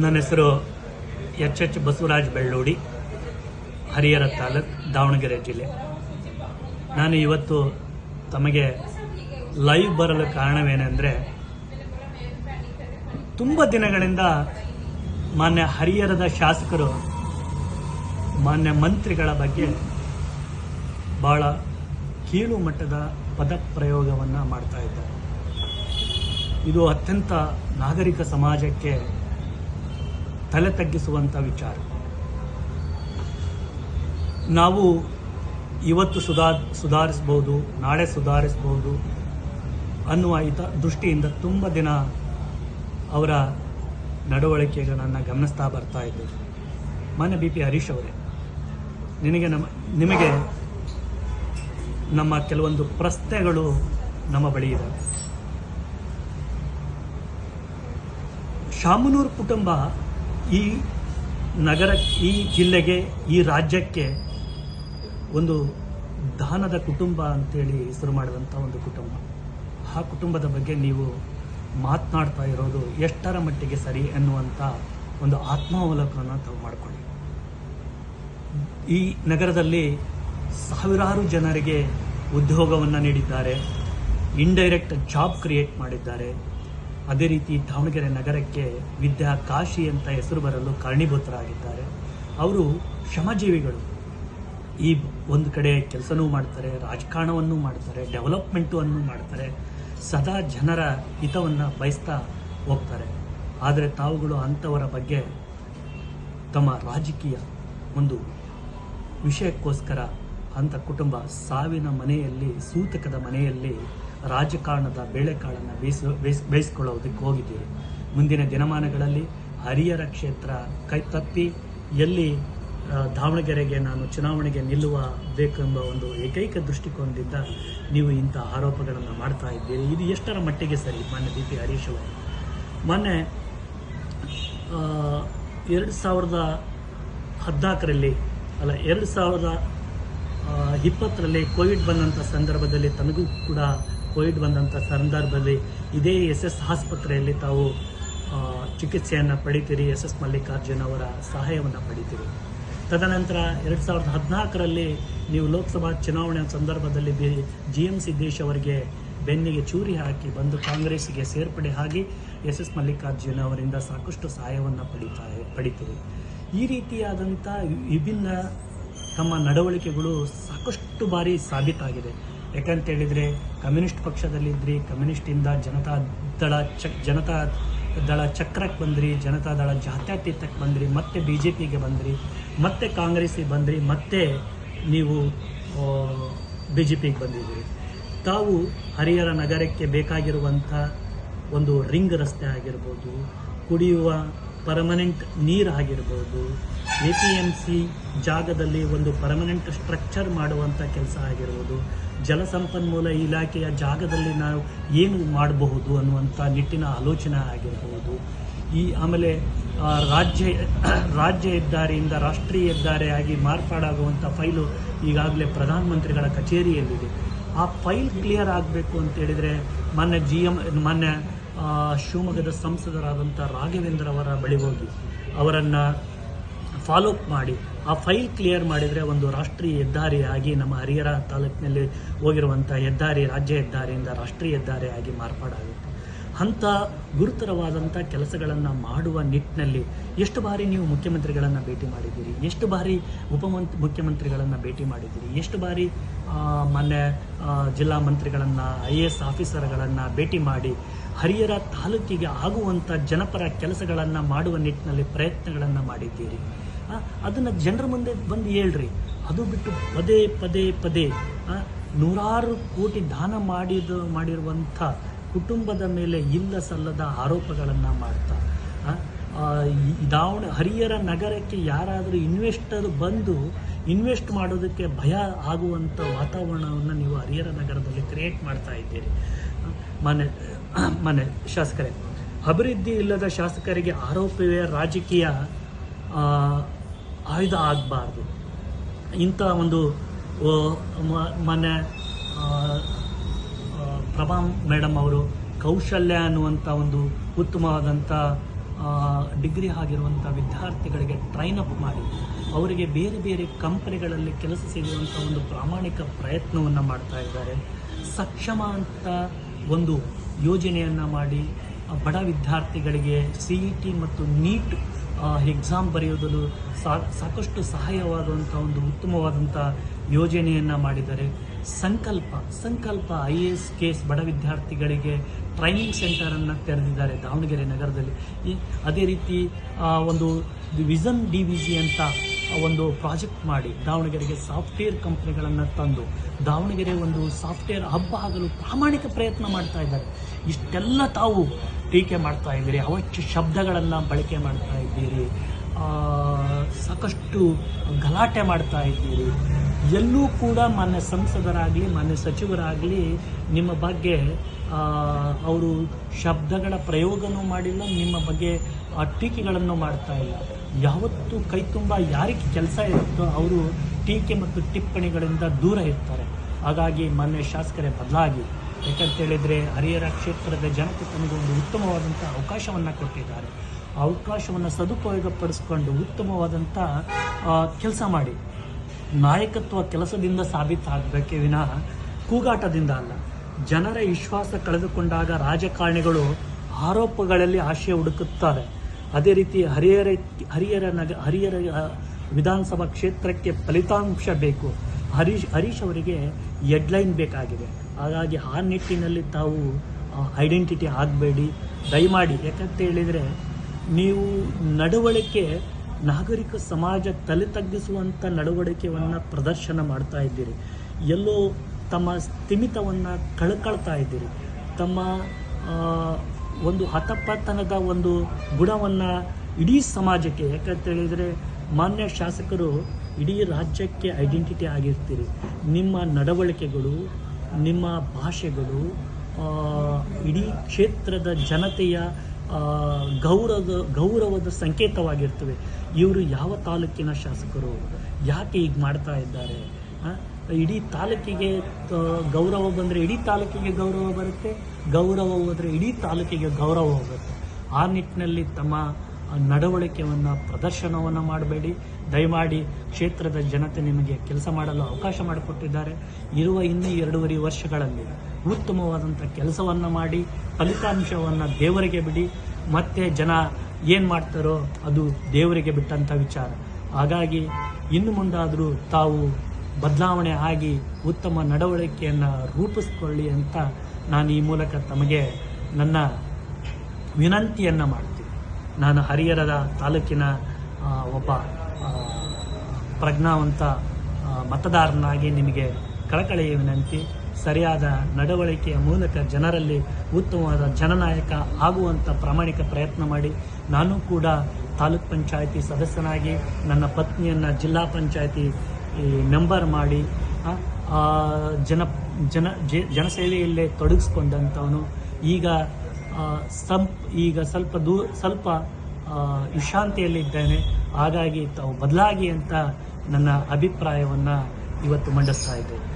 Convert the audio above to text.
ನನ್ನ ಹೆಸರು H H Basavaraj Belludi, Harihara taluk, Davanagere ಜಿಲ್ಲೆ. ನಾನು ಇವತ್ತು ತಮಗೆ ಲೈವ್ ಬರಲು ಕಾರಣವೇನೆಂದರೆ, ತುಂಬ ದಿನಗಳಿಂದ ಮಾನ್ಯ ಹರಿಹರದ ಶಾಸಕರು, ಮಾನ್ಯ ಮಂತ್ರಿಗಳ ಬಗ್ಗೆ ಭಾಳ ಕೀಳು ಮಟ್ಟದ ಪದಪ್ರಯೋಗವನ್ನು ಮಾಡ್ತಾ ಇದ್ದಾರೆ. ಇದು ಅತ್ಯಂತ ನಾಗರಿಕ ಸಮಾಜಕ್ಕೆ ತಲೆ ತಗ್ಗಿಸುವಂಥ ವಿಚಾರ. ನಾವು ಇವತ್ತು ಸುಧಾ, ಸುಧಾರಿಸ್ಬೋದು, ನಾಳೆ ಸುಧಾರಿಸ್ಬೋದು ಅನ್ನುವ ಹಿತ, ದೃಷ್ಟಿಯಿಂದ ತುಂಬ ದಿನ ಅವರ ನಡವಳಿಕೆಗಳನ್ನು ಗಮನಿಸ್ತಾ ಬರ್ತಾ ಇದ್ದೆ. ಮಾನ್ಯ ಬಿ ಪಿ ಹರೀಶ್ ಅವರೇ, ನಿನಗೆ ನಮ್ಮ ನಿಮಗೆ ನಮ್ಮ ಕೆಲವೊಂದು ಪ್ರಶ್ನೆಗಳು ನಮ್ಮ ಬಳಿ ಇದೆ. ಶಾಮನೂರು ಕುಟುಂಬ ಈ ನಗರ, ಈ ಜಿಲ್ಲೆಗೆ, ಈ ರಾಜ್ಯಕ್ಕೆ ಒಂದು ದಾನದ ಕುಟುಂಬ ಅಂತೇಳಿ ಹೆಸರು ಮಾಡಿದಂಥ ಒಂದು ಕುಟುಂಬ. ಆ ಕುಟುಂಬದ ಬಗ್ಗೆ ನೀವು ಮಾತನಾಡ್ತಾ ಇರೋದು ಎಷ್ಟರ ಮಟ್ಟಿಗೆ ಸರಿ ಅನ್ನುವಂಥ ಒಂದು ಆತ್ಮಾವಲೋಕನ ತಾವು ಮಾಡಿಕೊಳ್ಳಿ. ಈ ನಗರದಲ್ಲಿ ಸಾವಿರಾರು ಜನರಿಗೆ ಉದ್ಯೋಗವನ್ನು ನೀಡಿದ್ದಾರೆ. ಇಂಡೈರೆಕ್ಟ್ ಜಾಬ್ ಕ್ರಿಯೇಟ್ ಮಾಡಿದ್ದಾರೆ. ಅದೇ ರೀತಿ ದಾವಣಗೆರೆ ನಗರಕ್ಕೆ ವಿದ್ಯಾ ಕಾಶಿ ಅಂತ ಹೆಸರು ಬರಲು ಕಾರಣೀಭೂತರಾಗಿದ್ದಾರೆ. ಅವರು ಶ್ರಮಜೀವಿಗಳು. ಈ ಒಂದು ಕಡೆ ಕೆಲಸನೂ ಮಾಡ್ತಾರೆ, ರಾಜಕಾರಣವನ್ನು ಮಾಡ್ತಾರೆ ಡೆವಲಪ್ಮೆಂಟು ಅನ್ನು ಮಾಡ್ತಾರೆ, ಸದಾ ಜನರ ಹಿತವನ್ನು ಬಯಸ್ತಾ ಹೋಗ್ತಾರೆ. ಆದರೆ ತಾವುಗಳು ಅಂಥವರ ಬಗ್ಗೆ ತಮ್ಮ ರಾಜಕೀಯ ಒಂದು ವಿಷಯಕ್ಕೋಸ್ಕರ ಅಂಥ ಕುಟುಂಬ ಸಾವಿನ ಮನೆಯಲ್ಲಿ, ಸೂತಕದ ಮನೆಯಲ್ಲಿ ರಾಜಕಾರಣದ ಬೇಳೆಕಾಳನ್ನು ಬೇಯಿಸ, ಬೇಯಿಸ್, ಬೇಯಿಸ್ಕೊಳ್ಳೋದಕ್ಕೆ ಹೋಗಿದ್ದೀರಿ. ಮುಂದಿನ ದಿನಮಾನಗಳಲ್ಲಿ ಹರಿಹರ ಕ್ಷೇತ್ರ ಕೈ ತಪ್ಪಿ ಎಲ್ಲಿ ದಾವಣಗೆರೆಗೆ ನಾನು ಚುನಾವಣೆಗೆ ನಿಲ್ಲುವ ಬೇಕೆಂಬ ಒಂದು ಏಕೈಕ ದೃಷ್ಟಿಕೋನದಿಂದ ನೀವು ಇಂಥ ಆರೋಪಗಳನ್ನು ಮಾಡ್ತಾ ಇದ್ದೀರಿ. ಇದು ಎಷ್ಟರ ಮಟ್ಟಿಗೆ ಸರಿ? ಮಾನ್ಯ ಬಿ ಪಿ ಹರೀಶ್ ಅವರು. ಮೊನ್ನೆ ಎರಡು ಸಾವಿರದ ಹದಿನಾಲ್ಕರಲ್ಲಿ, ಅಲ್ಲ, ಎರಡು ಸಾವಿರದ ಇಪ್ಪತ್ತರಲ್ಲಿ ಕೋವಿಡ್ ಬಂದಂಥ ಸಂದರ್ಭದಲ್ಲಿ ತನಗೂ ಕೂಡ ಕೋವಿಡ್ ಬಂದಂಥ ಸಂದರ್ಭದಲ್ಲಿ ಇದೇ ಎಸ್ ಎಸ್ ಆಸ್ಪತ್ರೆಯಲ್ಲಿ ತಾವು ಚಿಕಿತ್ಸೆಯನ್ನು ಪಡಿತೀರಿ. ಎಸ್ ಎಸ್ ಮಲ್ಲಿಕಾರ್ಜುನ್ ಅವರ ಸಹಾಯವನ್ನು ಪಡಿತೀರಿ. ತದನಂತರ ಎರಡು ಸಾವಿರದ ಹದಿನಾಲ್ಕರಲ್ಲಿ ನೀವು ಲೋಕಸಭಾ ಚುನಾವಣೆಯ ಸಂದರ್ಭದಲ್ಲಿ ಬಿ ಜಿ ಎಂ ಸಿದ್ದೇಶ್ ಅವರಿಗೆ ಬೆನ್ನಿಗೆ ಚೂರಿ ಹಾಕಿ ಬಂದು ಕಾಂಗ್ರೆಸ್ಗೆ ಸೇರ್ಪಡೆ ಆಗಿ ಎಸ್ ಎಸ್ ಮಲ್ಲಿಕಾರ್ಜುನ್ ಅವರಿಂದ ಸಾಕಷ್ಟು ಸಹಾಯವನ್ನು ಪಡಿತಾ, ಪಡಿತೀರಿ. ಈ ರೀತಿಯಾದಂಥ ವಿಭಿನ್ನ ತಮ್ಮ ನಡವಳಿಕೆಗಳು ಸಾಕಷ್ಟು ಬಾರಿ ಸಾಬೀತಾಗಿದೆ. ಯಾಕಂತ ಹೇಳಿದರೆ, ಕಮ್ಯುನಿಸ್ಟ್ ಪಕ್ಷದಲ್ಲಿದ್ರಿ ಕಮ್ಯುನಿಸ್ಟಿಂದ ಜನತಾ ದಳ ಚಕ್ ಜನತಾ ದಳ ಚಕ್ರಕ್ಕೆ ಬಂದ್ರಿ, ಜನತಾ ದಳ ಜಾತ್ಯತೀತಕ್ಕೆ ಬಂದ್ರಿ, ಮತ್ತೆ ಬಿ ಜೆ ಪಿಗೆ ಬಂದ್ರಿ, ಮತ್ತೆ ಕಾಂಗ್ರೆಸ್ಸಿಗೆ ಬಂದ್ರಿ, ಮತ್ತೆ ನೀವು ಬಿ ಜೆ ಪಿಗೆ ಬಂದಿದ್ದೀರಿ. ತಾವು ಹರಿಹರ ನಗರಕ್ಕೆ ಬೇಕಾಗಿರುವಂಥ ಒಂದು ರಿಂಗ್ ರಸ್ತೆ ಆಗಿರ್ಬೋದು, ಕುಡಿಯುವ ಪರ್ಮನೆಂಟ್ ನೀರು ಆಗಿರ್ಬೋದು, ಎ ಪಿ ಎಂ ಸಿ ಜಾಗದಲ್ಲಿ ಒಂದು ಪರ್ಮನೆಂಟ್ ಸ್ಟ್ರಕ್ಚರ್ ಮಾಡುವಂಥ ಕೆಲಸ ಆಗಿರ್ಬೋದು ಜಲಸಂಪನ್ಮೂಲ ಇಲಾಖೆಯ ಜಾಗದಲ್ಲಿ ನಾವು ಏನು ಮಾಡಬಹುದು ಅನ್ನುವಂಥ ನಿಟ್ಟಿನ ಆಲೋಚನೆ ಆಗಿರಬಹುದು ಈ ಆಮೇಲೆ ರಾಜ್ಯ ರಾಜ್ಯ ಹೆದ್ದಾರಿಯಿಂದ ರಾಷ್ಟ್ರೀಯ ಹೆದ್ದಾರಿಯಾಗಿ ಮಾರ್ಪಾಡಾಗುವಂಥ ಫೈಲು ಈಗಾಗಲೇ ಪ್ರಧಾನಮಂತ್ರಿಗಳ ಕಚೇರಿಯಲ್ಲಿದೆ. ಆ ಫೈಲ್ ಕ್ಲಿಯರ್ ಆಗಬೇಕು ಅಂತ ಹೇಳಿದರೆ ಮಾನ್ಯ ಜಿ ಎಂ ಮಾನ್ಯ ಆ, ಶಿವಮೊಗ್ಗದ ಸಂಸದರಾದಂಥ ರಾಘವೇಂದ್ರ ಅವರ ಬಳಿ ಹೋಗಿ ಅವರನ್ನು ಫಾಲೋ ಅಪ್ ಮಾಡಿ, ಆ ಫೈಲ್ ಕ್ಲಿಯರ್ ಮಾಡಿದರೆ ಒಂದು ರಾಷ್ಟ್ರೀಯ ಹೆದ್ದಾರಿಯಾಗಿ ನಮ್ಮ ಹರಿಹರ ತಾಲೂಕಿನಲ್ಲಿ ಹೋಗಿರುವಂಥ ಹೆದ್ದಾರಿ, ರಾಜ್ಯ ಹೆದ್ದಾರಿಯಿಂದ ರಾಷ್ಟ್ರೀಯ ಹೆದ್ದಾರಿಯಾಗಿ ಮಾರ್ಪಾಡಾಗುತ್ತೆ ಅಂಥ ಗುರುತರವಾದಂಥ ಕೆಲಸಗಳನ್ನು ಮಾಡುವ ನಿಟ್ಟಿನಲ್ಲಿ ಎಷ್ಟು ಬಾರಿ ನೀವು ಮುಖ್ಯಮಂತ್ರಿಗಳನ್ನು ಭೇಟಿ ಮಾಡಿದ್ದೀರಿ? ಎಷ್ಟು ಬಾರಿ ಉಪಮಂತ್ ಮುಖ್ಯಮಂತ್ರಿಗಳನ್ನು ಭೇಟಿ ಮಾಡಿದ್ದೀರಿ? ಎಷ್ಟು ಬಾರಿ ಮೊನ್ನೆ ಜಿಲ್ಲಾ ಮಂತ್ರಿಗಳನ್ನು, ಐ ಎ ಎಸ್ ಆಫೀಸರ್ಗಳನ್ನು ಭೇಟಿ ಮಾಡಿ ಹರಿಹರ ತಾಲೂಕಿಗೆ ಆಗುವಂಥ ಜನಪರ ಕೆಲಸಗಳನ್ನು ಮಾಡುವ ನಿಟ್ಟಿನಲ್ಲಿ ಪ್ರಯತ್ನಗಳನ್ನು ಮಾಡಿದ್ದೀರಿ? ಅದನ್ನು ಜನರ ಮುಂದೆ ಬಂದು ಹೇಳ್ರಿ. ಅದು ಬಿಟ್ಟು ಪದೇ ಪದೇ ಪದೇ ನೂರಾರು ಕೋಟಿ ದಾನ ಮಾಡಿದ, ಮಾಡಿರುವಂಥ ಕುಟುಂಬದ ಮೇಲೆ ಇಲ್ಲ ಸಲ್ಲದ ಆರೋಪಗಳನ್ನು ಮಾಡ್ತಾ ದಾವಣ, ಹರಿಹರ ನಗರಕ್ಕೆ ಯಾರಾದರೂ ಇನ್ವೆಸ್ಟರ್ ಬಂದು ಇನ್ವೆಸ್ಟ್ ಮಾಡೋದಕ್ಕೆ ಭಯ ಆಗುವಂಥ ವಾತಾವರಣವನ್ನು ನೀವು ಹರಿಹರ ನಗರದಲ್ಲಿ ಕ್ರಿಯೇಟ್ ಮಾಡ್ತಾ ಇದ್ದೀರಿ. ಮನೆ ಮಾನ್ಯ ಶಾಸಕರೇ, ಅಭಿವೃದ್ಧಿ ಇಲ್ಲದ ಶಾಸಕರಿಗೆ ಆರೋಪವೇ ರಾಜಕೀಯ ಆಯುಧ ಆಗಬಾರ್ದು. ಇಂಥ ಒಂದು ಮೊನ್ನೆ ಪ್ರಭಾ ಮೇಡಮ್ ಅವರು ಕೌಶಲ್ಯ ಅನ್ನುವಂಥ ಒಂದು ಉತ್ತಮವಾದಂಥ ಡಿಗ್ರಿ ಆಗಿರುವಂಥ ವಿದ್ಯಾರ್ಥಿಗಳಿಗೆ ಟ್ರೈನ್ ಅಪ್ ಮಾಡಿ, ಅವರಿಗೆ ಬೇರೆ ಬೇರೆ ಕಂಪನಿಗಳಲ್ಲಿ ಕೆಲಸ ಸಿಗುವಂಥ ಒಂದು ಪ್ರಾಮಾಣಿಕ ಪ್ರಯತ್ನವನ್ನು ಮಾಡ್ತಾ ಇದ್ದಾರೆ. ಸಕ್ಷಮ ಅಂತ ಒಂದು ಯೋಜನೆಯನ್ನು ಮಾಡಿ ಬಡ ವಿದ್ಯಾರ್ಥಿಗಳಿಗೆ ಸಿ ಇ ಟಿ ಮತ್ತು ನೀಟ್ ಎಕ್ಸಾಮ್ ಬರೆಯೋದಲ್ಲು ಸಾಕಷ್ಟು ಸಹಾಯವಾದಂಥ ಒಂದು ಉತ್ತಮವಾದಂಥ ಯೋಜನೆಯನ್ನು ಮಾಡಿದ್ದಾರೆ. Sankalpa Sankalpa I A S K A ಬಡ ವಿದ್ಯಾರ್ಥಿಗಳಿಗೆ ಟ್ರೈನಿಂಗ್ ಸೆಂಟರನ್ನು ತೆರೆದಿದ್ದಾರೆ ದಾವಣಗೆರೆ ನಗರದಲ್ಲಿ. ಅದೇ ರೀತಿ ಒಂದು ವಿಸನ್ ಡಿ ವಿ ಜಿ ಅಂತ ಒಂದು ಪ್ರಾಜೆಕ್ಟ್ ಮಾಡಿ ದಾವಣಗೆರೆಗೆ ಸಾಫ್ಟ್ವೇರ್ ಕಂಪ್ನಿಗಳನ್ನು ತಂದು ದಾವಣಗೆರೆ ಒಂದು ಸಾಫ್ಟ್ವೇರ್ ಹಬ್ಬ ಆಗಲು ಪ್ರಾಮಾಣಿಕ ಪ್ರಯತ್ನ ಮಾಡ್ತಾ ಇದ್ದಾರೆ. ಇಷ್ಟೆಲ್ಲ ತಾವು ಟೀಕೆ ಮಾಡ್ತಾ ಇದ್ದೀರಿ ಅವಶ್ಯ ಶಬ್ದಗಳನ್ನು ಬಳಕೆ ಮಾಡ್ತಾ ಇದ್ದೀರಿ ಸಾಕಷ್ಟು ಗಲಾಟೆ ಮಾಡ್ತಾ ಇದ್ದೀರಿ. ಎಲ್ಲೂ ಕೂಡ ಮಾನ್ಯ ಸಂಸದರಾಗಲಿ, ಮಾನ್ಯ ಸಚಿವರಾಗಲಿ ನಿಮ್ಮ ಬಗ್ಗೆ ಅವರು ಶಬ್ದಗಳ ಪ್ರಯೋಗನೂ ಮಾಡಿಲ್ಲ, ನಿಮ್ಮ ಬಗ್ಗೆ ಟೀಕೆಗಳನ್ನು ಮಾಡ್ತಾ ಇಲ್ಲ. ಯಾವತ್ತು ಕೈ ತುಂಬ ಯಾರಿಗೆ ಕೆಲಸ ಇರುತ್ತೋ ಅವರು ಟೀಕೆ ಮತ್ತು ಟಿಪ್ಪಣಿಗಳಿಂದ ದೂರ ಇರ್ತಾರೆ. ಹಾಗಾಗಿ ಮಾನ್ಯ ಶಾಸಕರೇ ಬದಲಾಗಿ ಯಾಕಂತೇಳಿದರೆ ಹರಿಹರ ಕ್ಷೇತ್ರದ ಜನತೆ ಒಂದು ಉತ್ತಮವಾದಂಥ ಅವಕಾಶವನ್ನು ಕೊಟ್ಟಿದ್ದಾರೆ. ಅವಕಾಶವನ್ನು ಸದುಪಯೋಗಪಡಿಸ್ಕೊಂಡು ಉತ್ತಮವಾದಂಥ ಕೆಲಸ ಮಾಡಿ. ನಾಯಕತ್ವ ಕೆಲಸದಿಂದ ಸಾಬೀತಾಗಬೇಕೇ ವಿನಃ ಕೂಗಾಟದಿಂದ ಅಲ್ಲ. ಜನರ ವಿಶ್ವಾಸ ಕಳೆದುಕೊಂಡಾಗ ರಾಜಕಾರಣಿಗಳು ಆರೋಪಗಳಲ್ಲಿ ಆಶಯ ಹುಡುಕುತ್ತಾರೆ. ಅದೇ ರೀತಿ ಹರಿಹರ ಹರಿಹರ ನಗ ಹರಿಹರ ವಿಧಾನಸಭಾ ಕ್ಷೇತ್ರಕ್ಕೆ ಫಲಿತಾಂಶ ಬೇಕು. ಹರೀಶ್ ಹರೀಶ್ ಅವರಿಗೆ ಹೆಡ್ಲೈನ್ ಬೇಕಾಗಿದೆ. ಹಾಗಾಗಿ ಆ ನಿಟ್ಟಿನಲ್ಲಿ ತಾವು ಐಡೆಂಟಿಟಿ ಆಗಬೇಡಿ. ದಯಮಾಡಿ, ಯಾಕಂತ ಹೇಳಿದರೆ ನೀವು ನಡವಳಿಕೆ ನಾಗರಿಕ ಸಮಾಜ ತಲೆ ತಗ್ಗಿಸುವಂಥ ನಡವಳಿಕೆಯನ್ನು ಪ್ರದರ್ಶನ ಮಾಡ್ತಾ ಇದ್ದೀರಿ. ಎಲ್ಲೋ ತಮ್ಮ ಸ್ಥಿಮಿತವನ್ನು ಕಳ್ಕೊಳ್ತಾ ಇದ್ದೀರಿ. ತಮ್ಮ ಒಂದು ಹತಪತನದ ಒಂದು ಗುಣವನ್ನು ಇಡೀ ಸಮಾಜಕ್ಕೆ, ಯಾಕಂತ ಹೇಳಿದರೆ ಮಾನ್ಯ ಶಾಸಕರು ಇಡೀ ರಾಜ್ಯಕ್ಕೆ ಐಡೆಂಟಿಟಿ ಆಗಿರ್ತೀರಿ. ನಿಮ್ಮ ನಡವಳಿಕೆಗಳು, ನಿಮ್ಮ ಭಾಷೆಗಳು ಇಡೀ ಕ್ಷೇತ್ರದ ಜನತೆಯ ಗೌರವದ ಗೌರವದ ಸಂಕೇತವಾಗಿರ್ತವೆ. ಇವರು ಯಾವ ತಾಲೂಕಿನ ಶಾಸಕರು, ಯಾಕೆ ಈಗ ಮಾಡ್ತಾ ಇದ್ದಾರೆ? ಇಡೀ ತಾಲೂಕಿಗೆ ಗೌರವ ಬಂದರೆ ಇಡೀ ತಾಲೂಕಿಗೆ ಗೌರವ ಬರುತ್ತೆ, ಗೌರವ ಹೋದರೆ ಇಡೀ ತಾಲೂಕಿಗೆ ಗೌರವ ಹೋಗುತ್ತೆ. ಆ ನಿಟ್ಟಿನಲ್ಲಿ ತಮ್ಮ ನಡವಳಿಕೆಯನ್ನು ಪ್ರದರ್ಶನವನ್ನು ಮಾಡಬೇಡಿ. ದಯಮಾಡಿ ಕ್ಷೇತ್ರದ ಜನತೆ ನಿಮಗೆ ಕೆಲಸ ಮಾಡಲು ಅವಕಾಶ ಮಾಡಿಕೊಟ್ಟಿದ್ದಾರೆ. ಇರುವ ಇನ್ನೂ ಎರಡೂವರೆ ವರ್ಷಗಳಲ್ಲಿ ಉತ್ತಮವಾದಂಥ ಕೆಲಸವನ್ನು ಮಾಡಿ, ಫಲಿತಾಂಶವನ್ನು ದೇವರಿಗೆ ಬಿಡಿ. ಮತ್ತೆ ಜನ ಏನು ಮಾಡ್ತಾರೋ ಅದು ದೇವರಿಗೆ ಬಿಟ್ಟಂಥ ವಿಚಾರ. ಹಾಗಾಗಿ ಇನ್ನು ಮುಂದಾದರೂ ತಾವು ಬದಲಾವಣೆ ಆಗಿ ಉತ್ತಮ ನಡವಳಿಕೆಯನ್ನು ರೂಪಿಸ್ಕೊಳ್ಳಿ ಅಂತ ನಾನು ಈ ಮೂಲಕ ತಮಗೆ ನನ್ನ ವಿನಂತಿಯನ್ನು ಮಾಡ್ತೀನಿ. ನಾನು ಹರಿಹರದ ತಾಲೂಕಿನ ಒಬ್ಬ ಪ್ರಜ್ಞಾವಂತ ಮತದಾರನಾಗಿ ನಿಮಗೆ ಕಳಕಳಿಯ ವಿನಂತಿ. ಸರಿಯಾದ ನಡವಳಿಕೆಯ ಮೂಲಕ ಜನರಲ್ಲಿ ಉತ್ತಮವಾದ ಜನನಾಯಕ ಆಗುವಂಥ ಪ್ರಾಮಾಣಿಕ ಪ್ರಯತ್ನ ಮಾಡಿ. ನಾನು ಕೂಡ ತಾಲೂಕ್ ಪಂಚಾಯಿತಿ ಸದಸ್ಯನಾಗಿ ನನ್ನ ಪತ್ನಿಯನ್ನು ಜಿಲ್ಲಾ ಪಂಚಾಯಿತಿ ಮೆಂಬರ್ ಮಾಡಿ ಜನ ಜನ ಜನಸೇವೆಯಲ್ಲೇ ತೊಡಗಿಸ್ಕೊಂಡಂಥವನು. ಈಗ ಸಂಪ್ ಈಗ ಸ್ವಲ್ಪ ದೂ, ಸ್ವಲ್ಪ ವಿಶ್ರಾಂತಿಯಲ್ಲಿದ್ದೇನೆ. ಹಾಗಾಗಿ ತಾವು ಬದಲಾಗಿ ಅಂತ ನನ್ನ ಅಭಿಪ್ರಾಯವನ್ನು ಇವತ್ತು ಮಂಡಿಸ್ತಾ ಇದ್ದೇನೆ.